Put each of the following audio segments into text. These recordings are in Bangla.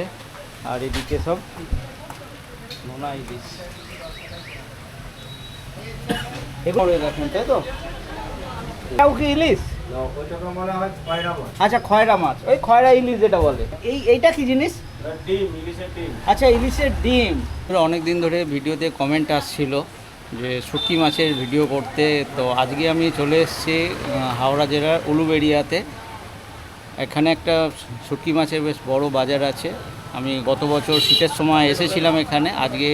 যাচ্ছে আর এদিকে সব নোনা ইলিশ। কি ইলিশ? আচ্ছা খয়রা মাছ। ওই খয়রা ইলিশ বলে। এই কি জিনিস? আচ্ছা ইলিশের ডিম। অনেক দিন ধরে ভিডিওতে কমেন্ট আসছিল যে শুটকি মাছের ভিডিও করতে। তো আজকে আমি চলে এসেছি হাওড়া জেলার উলুবেড়িয়াতে। এখানে একটা শুটকি মাছের বেশ বড় বাজার আছে। আমি গত বছর শীতের সময় এসেছিলাম এখানে। আজকে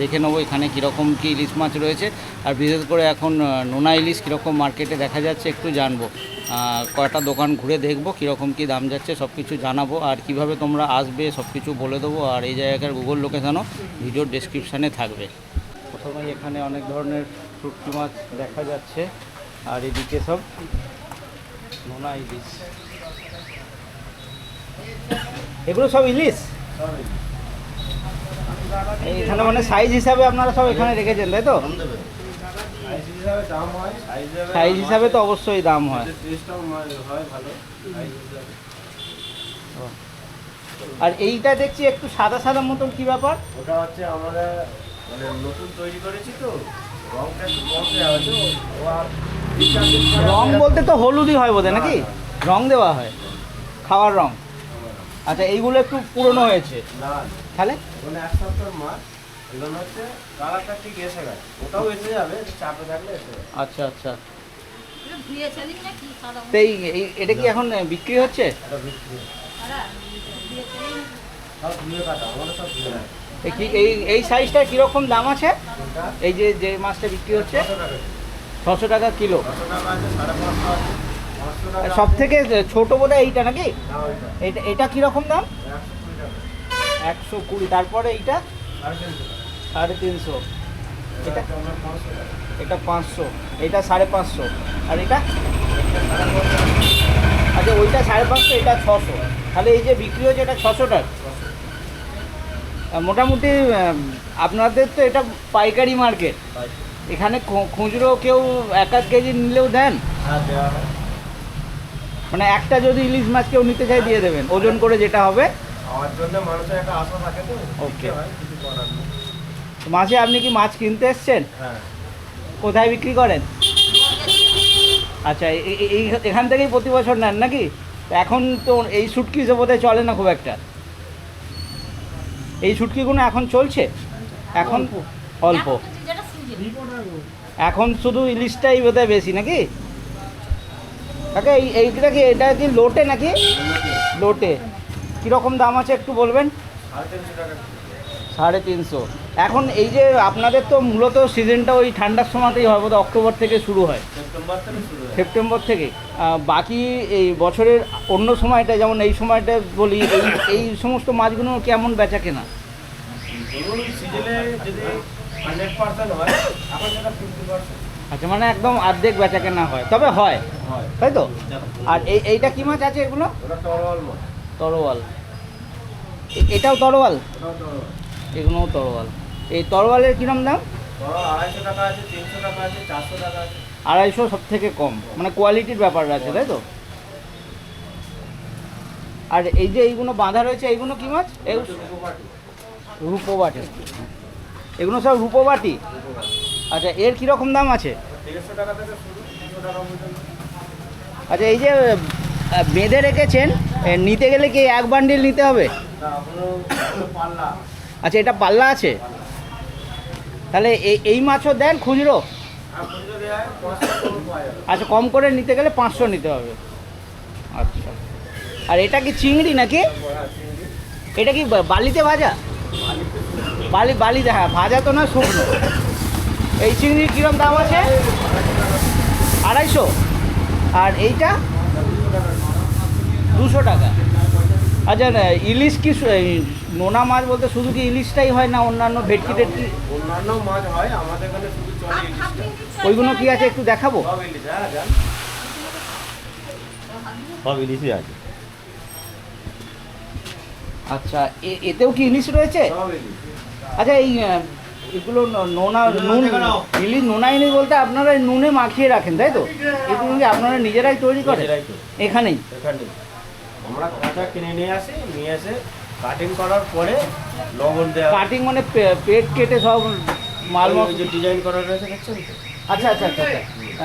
দেখে নেব এখানে কীরকম কী ইলিশ মাছ রয়েছে। আর বিশেষ করে এখন নোনা ইলিশ কীরকম মার্কেটে দেখা যাচ্ছে একটু জানব। কয়টা দোকান ঘুরে দেখব, কীরকম কী দাম যাচ্ছে সব কিছু জানাব। আর কীভাবে তোমরা আসবে সব কিছু বলে দেবো। আর এই জায়গার গুগল লোকেশনও ভিডিওর ডেসক্রিপশানে থাকবে। প্রথমে এখানে অনেক ধরনের শুটকি মাছ দেখা যাচ্ছে। আর এদিকে সব নোনা ইলিশ। এগুলো সব ইলিশ? এখানে মানে সাইজ হিসাবে আপনারা সব এখানে রেখেছেন তাই তো? সাইজ হিসাবে দাম সাইজ সাইজ হিসাবে তো অবশ্যই দাম হয়। আর এইটা দেখছি একটু সাদা সাদা মতন কি ব্যাপার? ওটা হচ্ছে আমরা মানে নতুন তৈরি করেছি তো রংটা একটু কম দেওয়া হয়েছে রং বলতে তো হলুদই হয় বোধহয় নাকি? রং দেওয়া হয়। খাওয়ার রং। আচ্ছা এইগুলো একটু পুরনো হয়েছে। না তাহলে? ওখানে এক সপ্তাহ মাছ এগুলো হচ্ছে কালারটা ঠিক এসে গেছে। ওটাও এসে যাবে চাপে থাকলে এসে যাবে। আচ্ছা আচ্ছা। এই এই- এটা কি এখন বিক্রি হচ্ছে? এই এই কীরকম দাম আছে? এই যে যে মাছটা বিক্রি হচ্ছে? ছশো টাকা কিলো। টাকা আছে। সব। থেকে ছোট বোধ এইটা নাকি? এটা এটা কীরকম দাম? একশো কুড়ি। তারপরে এইটা? সাড়ে তিনশো। এটা এটা পাঁচশো। এটা সাড়ে পাঁচশো। আর এটা? আচ্ছা ওইটা সাড়ে পাঁচশো এটা ছশো। তাহলে এই যে বিক্রি হচ্ছে এটা ছশো টাকা মোটামুটি আপনাদের তো এটা পাইকারি মার্কেট। এখানে খুচরো কেউ এক এক কেজি নিলেও দেন? হ্যাঁ দেওয়া হয়। মানে একটা যদি ইলিশ মাছ কেউ নিতে চাই দিয়ে দেবেন। ওজন করে যেটা হবে। আমার জন্য মানুষের একটা আশা থাকে তো Okay. দিতে কিছু করার নেই। মাঝে আপনি কি মাছ কিনতে এসছেন? হ্যাঁ। কোথায় বিক্রি করেন? আচ্ছা এই এখান থেকেই প্রতি বছর নেন নাকি? এখন তো এই শুটকি বোধহয় চলে না খুব একটা। এই শুটকিগুলো এখন চলছে? এখন অল্প। এখন শুধু ইলিশটাই বোধহয় বেশি নাকি? কাকা এই এইটা কি এটা কি লোটে নাকি? লোটে। কীরকম দাম আছে একটু বলবেন? সাড়ে তিনশো। এখন এই যে আপনাদের তো মূলত সিজনটা ওই ঠান্ডার সময়তেই হয় বোধহয় অক্টোবর থেকে শুরু হয়। সেপ্টেম্বর থেকে বাকি এই বছরের অন্য সময়টা যেমন এই সময়টা বলি এই এই সমস্ত মাছগুলো কেমন বেচা কেনা? সিজনে যদি হান্ড্রেড পার্সেন্ট হয় এখন সেটা ফিফটি পার্সেন্ট আচ্ছা মানে একদম অর্ধেক বেচা কেনা হয়। তবে হয়। তাই তো? আর এই এইটা কি মাছ আছে এগুলো? তরোয়াল এটাও তরোয়াল? এগুলোও তরোয়াল। এই তরোয়ালের কিরম দাম? আড়াইশো টাকা আছে তিনশো টাকা আছে চারশো টাকা আছে। আড়াইশো সব থেকে কম। মানে কোয়ালিটির ব্যাপার আছে তাই তো? আর এই যে এইগুলো বাঁধা রয়েছে এইগুলো কি মাছ? রূপোপাটি রূপোবাটি। এগুলো সব রূপোবাটি। আচ্ছা এর কীরকম দাম আছে? আচ্ছা এই যে বেঁধে রেখেছেন নিতে গেলে কি এক বান্ডিল নিতে হবে? আচ্ছা এটা পাল্লা আছে? তাহলে এই এই মাছও দেন খুচরো? আচ্ছা কম করে নিতে গেলে পাঁচশো নিতে হবে। আচ্ছা। আর এটা কি চিংড়ি নাকি? এটা কি বালিতে ভাজা? বালি, বালিতে হ্যাঁ ভাজা তো না শুকনো। এই চিংড়ির কীরকম দাম আছে? আড়াইশো। আর এইটা? দুশো টাকা। আচ্ছা না, ইলিশ কি নোনা মাছ বলতে শুধু কি ইলিশটাই হয় না অন্যান্য ভেটকি টেটকি? অন্যান্য মাছ হয় আমাদের এখানে শুধু চলে ইলিশটা। ওইগুলো কি আছে একটু দেখাবো? সব ইলিশ হ্যাঁ ইলিশই আছে। আচ্ছা এ- এতেও কি ইলিশ রয়েছে? আচ্ছা এই এগুলো নোনা নুন ইলিশ নোনা ইলিশ বলতে আপনারা নুনে মাখিয়ে রাখেন তাই তো? এগুলো কি আপনারা নিজেরাই তৈরি করেন? তো। এখানেই? আমরা কাঁচা কিনে নিয়ে আসি নিয়ে এসে কাটিং করার পরে লবণ দেওয়া কাটিং মানে পেট কেটে সব মাল যে ডিজাইন করা রয়েছে দেখছেন আচ্ছা আচ্ছা আচ্ছা আচ্ছা।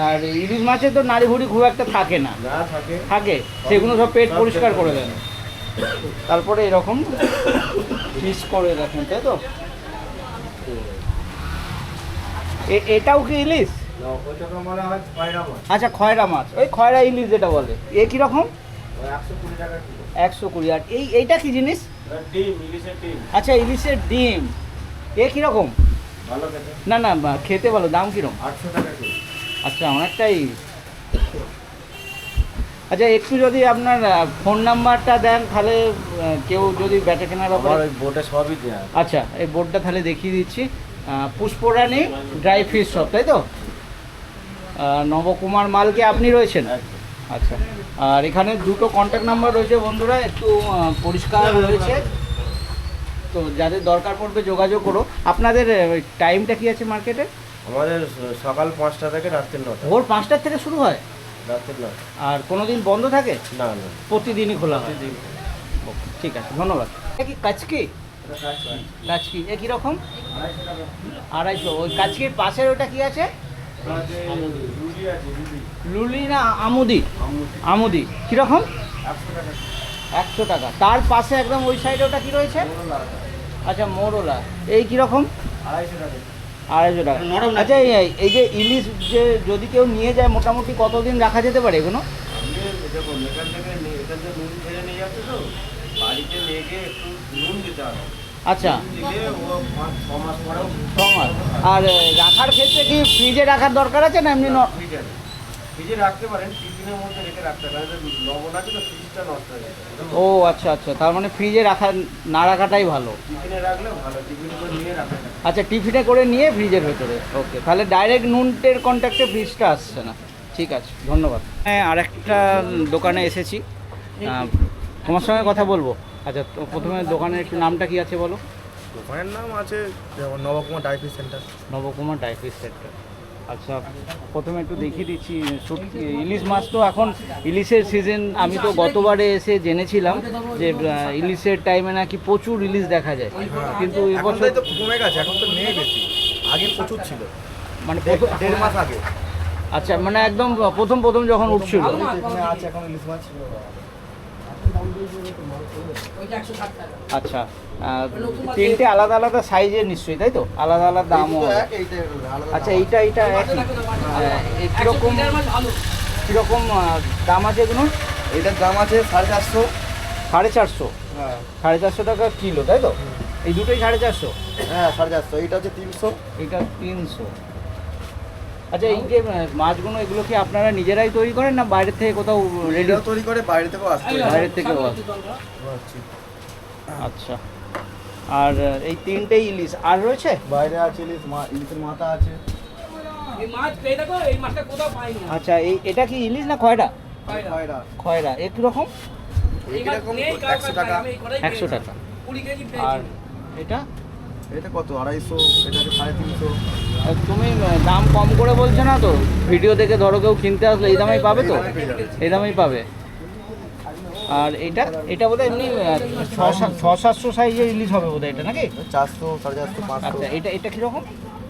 আর ইলিশ মাছের তো নাড়ি ভুড়ি খুব একটা থাকে না। থাকে। থাকে। সেগুলো সব পেট পরিষ্কার করে দেন। তারপরে এরকম পিস করে রাখেন তাই তো? এটাও কি ইলিশ? আচ্ছা খয়রা মাছ। ওই খয়রা ইলিশ যেটা বলে। এ কীরকম? একশো কুড়ি আর এই এইটা কি জিনিস? আচ্ছা ইলিশের ডিম। এ কীরকম? না না খেতে ভালো। দাম কীরকম? আটশো টাকা আচ্ছা অনেকটাই আচ্ছা একটু যদি আপনার ফোন নাম্বারটা দেন তাহলে কেউ যদি ব্যাটা কেনার ব্যাপারে ওই বোটে সবই দেওয়া। আচ্ছা এই বোর্ডটা তাহলে দেখিয়ে দিচ্ছি। পুষ্পরানী ড্রাই ফিশ শপ তাই তো? নবকুমার মালকে আপনি রয়েছেন। আচ্ছা আর এখানে দুটো কন্ট্যাক্ট নাম্বার রয়েছে বন্ধুরা একটু পরিষ্কার রয়েছে। তো যাদের দরকার পড়বে যোগাযোগ করো। আপনাদের টাইমটা কি আছে মার্কেটে আমাদের সকাল পাঁচটা থেকে রাত্রি নটা। ভোর পাঁচটার থেকে শুরু হয়? আর কোনো দিন বন্ধ থাকে? না না প্রতিদিনই খোলা হয়। ঠিক আছে ধন্যবাদ। কি কাচকি। কাচকি এ কীরকম? আড়াইশো। ওই কাচকির পাশের ওটা কি আছে। লুলি না আমুদি? আমুদি। আমুদি। কীরকম? একশো টাকা। তার পাশে একদম ওই সাইডে ওটা কি রয়েছে? আচ্ছা মোরলা। এই কীরকম? আড়াইশো টাকা। আড়াইশো টাকা। আচ্ছা এই- যে ইলিশ যে যদি কেউ নিয়ে যায় মোটামুটি কতদিন রাখা যেতে পারে এগুলো? দেখুন, এখান থেকে এখান থেকে নুন ছেড়ে নিয়ে যাচ্ছে তো, বাড়িতে নিয়ে গিয়ে একটু নুন দিতে হবে। আচ্ছা। ছ মাস আর রাখার ক্ষেত্রে কি ফ্রিজে রাখার দরকার আছে না এমনি ন- ফ্রিজে ফ্রিজে রাখতে পারেন টিফিনের মধ্যে রেখে রাখতে পারেন লবণ আছে তো ফ্রিজটা নষ্ট হয়ে যাবে। ও আচ্ছা আচ্ছা তার মানে ফ্রিজে রাখা না রাখাটাই ভালো। টিফিনে রাখলে ভালো টিফিনে করে নিয়ে রাখা আচ্ছা টিফিনে করে নিয়ে ফ্রিজের ভেতরে। ওকে তাহলে ডাইরেক্ট নুনটের কন্ট্যাক্টে ফ্রিজটা আসছে না। ঠিক আছে ধন্যবাদ। হ্যাঁ আরেকটা দোকানে এসেছি। তোমার সঙ্গে কথা বলব। আচ্ছা তো প্রথমে দোকানের একটু নামটা কি আছে বলো? দোকানের নাম আছে নবকুমার ডায়াবেটিস সেন্টার। নবকুমার ডাইফিস সেক্টর আচ্ছা প্রথমে একটু দেখিয়ে দিচ্ছি ইলিশ মাছ তো এখন ইলিশের সিজন আমি তো গতবারে এসে জেনেছিলাম যে ইলিশের টাইমে নাকি প্রচুর ইলিশ দেখা যায়। কিন্তু এবছর তো কমে গেছে এখন তো নেই বেশি। আগে প্রচুর ছিল। মানে দেড়- মাস আগে। আচ্ছা মানে একদম প্রথম প্রথম যখন উঠছিল। আছে এখন ইলিশ মাছ। আচ্ছা তিনটে আলাদা আলাদা সাইজের নিশ্চয়ই তাই তো? আলাদা আলাদা দামও আচ্ছা এইটা এইটা একই। আহ, কীরকম কীরকম দাম আছে এগুলো এইটার দাম আছে সাড়ে চারশো। সাড়ে চারশো? হ্যাঁ। সাড়ে চারশো টাকা কিলো তাই তো? এই দুটোই সাড়ে চারশো? হ্যাঁ সাড়ে চারশো। এইটা হচ্ছে তিনশো। এটা তিনশো। আচ্ছা এই যে মাছগুলো এগুলো কি আপনারা নিজেরাই তৈরি করেন না বাইরের থেকে কোথাও রেডি রেডিও তৈরি করে বাইরে থেকেও আসতে হয়। বাইরের থেকেও আসে? আচ্ছা। আচ্ছা। আর এই তিনটেই ইলিশ। আর রয়েছে? বাইরে আছে ইলিশ মা- ইলিশের মাথা আছে। এই মাছ পেয়ে দেখো এই মাছটা কোথাও পাইনি আচ্ছা এই এটা কি ইলিশ না খয়রা? খয়রা। খয়রা। একটু রকম এই মাছ এইরকম নেই কারোর একশো টাকা। একশো পেয়েছি। টাকা। আর এটা? এটা কত? আড়াইশো? এটা সাড়ে তিনশো? তুমি দাম কম করে বলছো না তো? ভিডিও দেখে ধরো কেউ কিনতে আসলে এই দামেই পাবে তো? এই দামেই পাবে। আর এটা এটা বোধহয় এমনি ছ সাত- ছ সাতশো সাইজের ইলিশ হবে বোধহয় এটা নাকি? চারশো সাড়ে চারশো পাঁচশো। আচ্ছা এটা এটা কীরকম?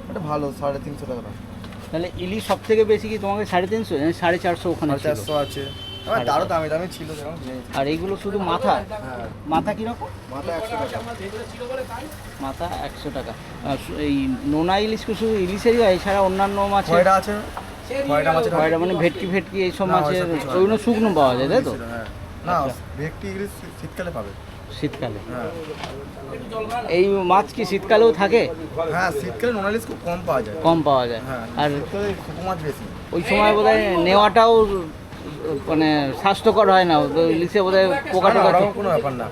এটা ভালো সাড়ে তিনশো টাকা তাহলে ইলিশ সব থেকে বেশি কি তোমাকে সাড়ে তিনশো সাড়ে চারশো ওখানে চারশো আছে। আমার দামি দামি ছিল আর এইগুলো শুধু মাথা? হ্যাঁ। মাথা কীরকম? মাথা একশো টাকা। মাথা একশো টাকা। আর এই নোনা ইলিশ শুধু ইলিশেরই হয়? এছাড়া অন্যান্য খয়রা আছে। মানে ভেটকি ফেটকি এইসব মাছের। ওইগুলো শুকনো পাওয়া যায় তাই তো? না আচ্ছা। ভেটকি ইলিশ শীতকালে পাবে। শীতকালে। হ্যাঁ। এই মাছ কি শীতকালেও থাকে? হ্যাঁ শীতকালে নোনা ইলিশ খুব কম পাওয়া যায়। কম পাওয়া যায়। হ্যাঁ আর মাছ বেশি। ওই সময় বোধহয় নেওয়াটাও মানে স্বাস্থ্যকর হয় না ইলিশে বোধ হয় পোকা টোকা কোনো ব্যাপার না।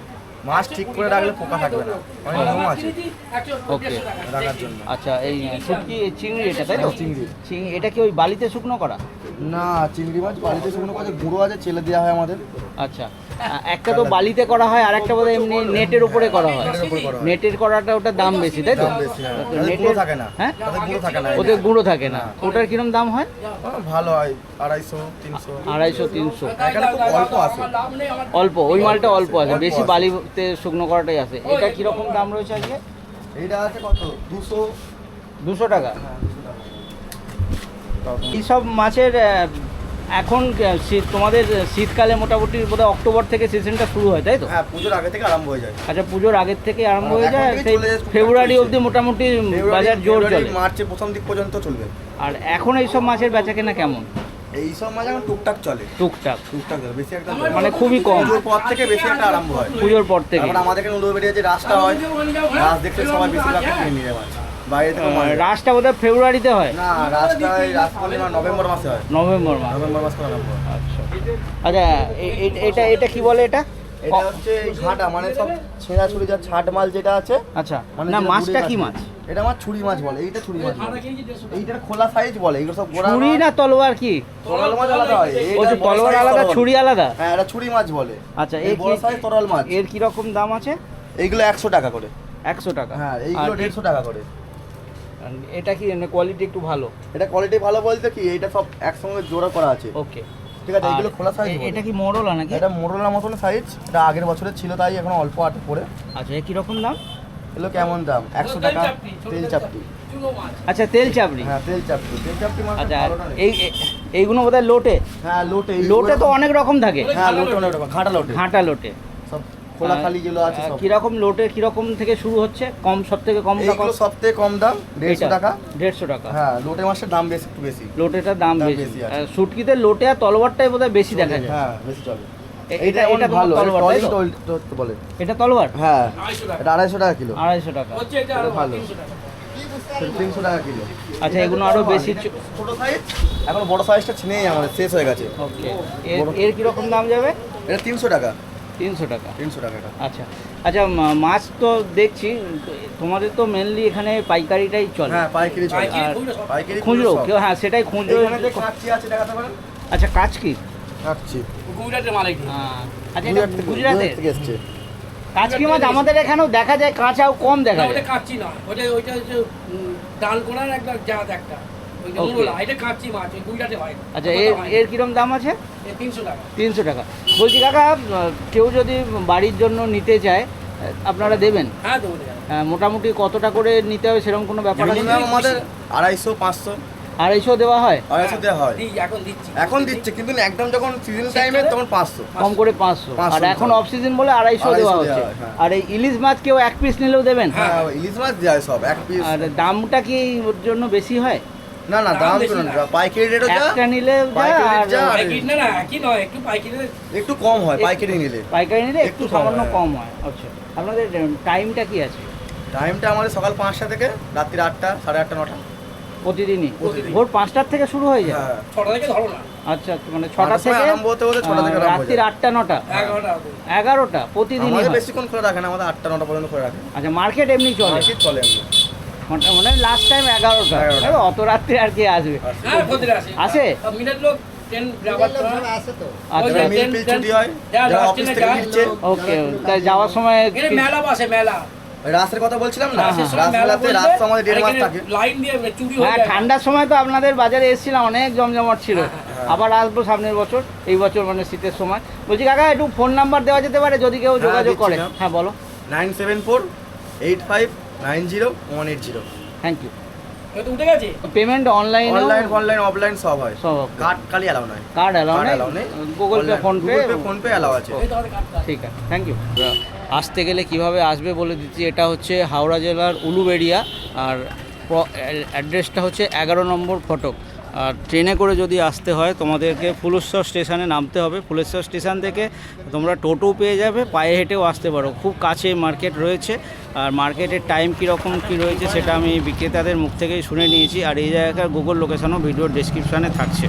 মাছ ঠিক করে রাখলে পোকা থাকবে না। অনেক নিয়ম আছে। ওকে। রাখার জন্য। আচ্ছা এই শুটকি চিংড়ি এটা তাই তো? হ্যাঁ, চিংড়ি। চিংড়ি এটা কি ওই বালিতে শুকনো করা? না চিংড়ি মাছ বালিতে শুকনো করা গুঁড়ো আছে ছেলে দেওয়া হয় আমাদের। আচ্ছা। একটা তো বালিতে করা হয় আর একটা বোধহয় এমনি নেটের উপরে করা হয়। নেটের হয়। করাটা ওটার দাম বেশি তাই তো? হ্যাঁ। নেটের- থাকে না। হ্যাঁ? তাদের গুঁড়ো থাকে না। ওদের গুঁড়ো থাকে না। ওটার কিরম দাম হয়? ভালো হয় আড়াইশো তিনশো। আড়াইশো তিনশো। অল্প আছে। অল্প ওই মালটা অল্প আছে বেশি আছে। বালি করতে শুকনো করাটাই আসে এটা কীরকম দাম রয়েছে আজকে? এইটা আছে কত? দুশো? দুশো টাকা? হ্যাঁ এইসব মাছের এখন শীত তোমাদের শীতকালে মোটামুটি বোধহয় অক্টোবর থেকে সিজনটা শুরু হয় তাই তো? হ্যাঁ পুজোর আগে থেকে আরম্ভ হয়ে যায়। আচ্ছা পুজোর আগের থেকে আরম্ভ হয়ে যায় সেই ফেব্রুয়ারি অবধি মোটামুটি বাজার জোর চলে। মার্চের প্রথম দিক পর্যন্ত চলবে। আর এখন এইসব মাছের বেচা কেনা কেমন? এই সব মাছ এখন টুকটাক চলে। টুকটাক। টুকটাক বেশি একটা মানে খুবই কম। পুজোর পর থেকে বেশি একটা আরম্ভ হয়। পুজোর পর থেকে। আমাদের এখানে উলুবেড়িয়া যে রাসটা হয়। রাস দেখতে সবাই বেশিরভাগ কিনে নিয়ে যায় মাছ। বাইরে থেকে মাছ রাসটা বোধহয় ফেব্রুয়ারিতে হয়? না রাসটা রাস পূর্ণিমা নভেম্বর মাসে হয়। নভেম্বর মাস। নভেম্বর মাস আচ্ছা। আচ্ছা এটা এটা কি বলে এটা? এটা হচ্ছে ঘাটা মানে সব ছেঁড়া ছুরি যা ছাট মাল যেটা আছে আচ্ছা। মানে না মাছটা কি মাছ? এটা মাছ ছুরি মাছ বলে এইটা ছুরি মাছ এইটার খোলা সাইজ বলে এগুলো সব গোড়া ছুরি না তলোয়ার কি? তরল মাছ আলাদা হয়। ও যে তলোয়ার আলাদা ছুরি আলাদা? হ্যাঁ এটা ছুরি মাছ বলে। আচ্ছা এই এই বড় সাইজ তরল মাছ। এর কি রকম দাম আছে? এইগুলো একশো টাকা করে। একশো টাকা। হ্যাঁ এইগুলো দেড়শো টাকা করে। এটা কি মানে কোয়ালিটি একটু ভালো? এটা কোয়ালিটি ভালো বলতে কি এটা সব একসঙ্গে জোড়া করা আছে। ওকে ঠিক আছে এইগুলো খোলা সাইজ এটা কি মোড়লা নাকি? এটা মোটরলা মতন সাইজ এটা আগের বছরের ছিল তাই এখন অল্প আটে পড়ে আচ্ছা এ কি রকম দাম? এগুলো কেমন দাম? একশো তেল টাকা তেল চাপটি আচ্ছা তেল চাপড়ি হ্যাঁ তেল চাপটি তেল চাপটি মানে আচ্ছা এই এইগুলো বোধহয় লোটে? হ্যাঁ লোটে। এই লোটে তো অনেক রকম থাকে। হ্যাঁ লোটে অনেক রকম ঘাটা লোটে। ঘাটা লোটে। সব খোলা খালি যেগুলো আছে সব। কীরকম লোটে কীরকম থেকে শুরু হচ্ছে? কম সব থেকে কম এইগুলো সব থেকে কম দাম দেড়শো টাকা। দেড়শো টাকা। হ্যাঁ লোটে মাছের দাম বেশি একটু বেশি। লোটেটার দাম দাম বেশি। বেশি আছে। আর শুটকিতে লোটে আর তলোয়ারটাই বোধহয় বেশি দেখা যায়। হ্যাঁ বেশি চলে। এ- এটা- এটা এটা ভালো তোমার তলোয়ার, তাই তো? টলিট বলে। এটা তলোয়ার? হ্যাঁ এটা আড়াইশো টাকা কিলো। আড়াইশো টাকা। এটা ভালো। তিনশো টাকা। কিলো। আচ্ছা এগুলো আরও বেশি চ- ছোট সাইজ এখন বড় সাইজটা ছিনেই আমাদের শেষ হয়ে গেছে। ওকে এর- এর কীরকম দাম যাবে? এটা তিনশো টাকা। তিনশো টাকা। তিনশো টাকা আচ্ছা। আচ্ছা মাছ তো দেখছি তোমাদের তো মেনলি এখানে পাইকারিটাই চলে। হ্যাঁ পাইকারি চলে। খুচরো। কেউ হ্যাঁ সেটাই খুচরো। আছে দেখাতে পারেন? আচ্ছা কাজ কি কাচ্চি গুজরাটের মাল এগুলো। আচ্ছা এটা গুজরাট থেকে এসছে। কাজকি মাছ আমাদের এখানেও দেখা যায় কাঁচাও কম দেখা ওটা যায়। কাচ্চি না ওটা ওইটা হচ্ছে ডাল কোনার একটা জাত একটা। হয়। আচ্ছা এর এর কিরম দাম আছে? তিনশো টাকা। তিনশো টাকা। বলছি কাকা কেউ যদি বাড়ির জন্য নিতে চায় আপনারা দেবেন? হ্যাঁ। আহ, মোটামুটি কতটা করে নিতে হবে সেরকম কোনো ব্যাপার আছে? আমাদের আড়াইশো পাঁচশো। আড়াইশো দেওয়া হয়? আড়াইশো দেওয়া হয়। এখন দিচ্ছি। এখন দিচ্ছে কিন্তু একদম যখন সিজন টাইমে তখন পাঁচশো। কম করে পাঁচশো। আর এখন অফ সিজন বলে আড়াইশো দেওয়া হচ্ছে। হয়, হ্যাঁ। আর এই ইলিশ মাছ কেউ এক পিস নিলেও দেবেন? হ্যাঁ ইলিশ মাছ দেওয়া হয় সব এক পিস আর দামটা কি ওর জন্য বেশি হয়? না না দাম দাম তো না। না পাইকারি রেটও যা একটা নিলে যা পাইকারি আর যা। পাইকারি না না একই নয় একটু পাইকারি একটু কম হয় পাইকারি নিলে। পাইকারি নিলে একটু সামান্য কম হয় আচ্ছা। আপনাদের টাইমটা কি আছে? টাইমটা আমাদের সকাল পাঁচটা থেকে রাত্রি আটটা সাড়ে আটটা নটা। প্রতিদিনই? ভোর পাঁচটার থেকে শুরু হয়ে যায়? হ্যাঁ। ছটা থেকে ধরো না। আচ্ছা মানে ছটা থেকে যায়। আটটা নটা? এগারোটা এগারোটা প্রতিদিনই আমাদের হয়। বেশিক্ষণ খোলা রাখে না আমাদের আটটা নটা পর্যন্ত খোলা রাখে। আচ্ছা মার্কেট এমনি চলে? মার্কেট চলে মানে লাস্ট টাইম এগারোটা। এগারোটা। অত রাত্রে আর কি আসবে? হ্যাঁ আসে? লোক হয় যাওয়ার সময় মেলা বসে মেলা। রাসের কথা বলছিলাম না? হ্যাঁ, হ্যাঁ। রাস তো আমাদের দেড় মাস থাকে। লাইন দিয়ে চুরি হয়ে হ্যাঁ যায়। ঠান্ডার সময় তো আপনাদের বাজারে এসেছিলাম অনেক জমজমাট ছিল। হ্যাঁ। আবার আসব সামনের বছর এই বছর মানে শীতের সময়। বলছি কাকা একটু ফোন নাম্বার দেওয়া যেতে পারে যদি কেউ হ্যাঁ, যোগাযোগ করে। না। হ্যাঁ বলো। Nine seven four eight five nine zero one eight zero. Thank you উঠে গেছে? Payment online online online offline সব হয়। সব কার্ড খালি অ্যালাউ নয়। কার্ড অ্যালাউ নেই? Google Pay PhonePe PhonePe allow আছে। ঠিক আছে থ্যাংক ইউ আসতে গেলে কীভাবে আসবে বলে দিচ্ছি এটা হচ্ছে হাওড়া জেলার উলুবেড়িয়া আর অ্যাড্রেসটা হচ্ছে এগারো নম্বর ফটক। আর ট্রেনে করে যদি আসতে হয় তোমাদেরকে ফুলেশ্বর স্টেশনে নামতে হবে। ফুলেশ্বর স্টেশন থেকে তোমরা টোটো পেয়ে যাবে পায়ে হেঁটেও আসতে পারো। খুব কাছে মার্কেট রয়েছে। আর মার্কেটের টাইম কীরকম কী রয়েছে সেটা আমি বিক্রেতাদের মুখ থেকেই শুনে নিয়েছি আর এই জায়গাকার গুগল লোকেশনও ভিডিওর ডিসক্রিপশানে থাকছে।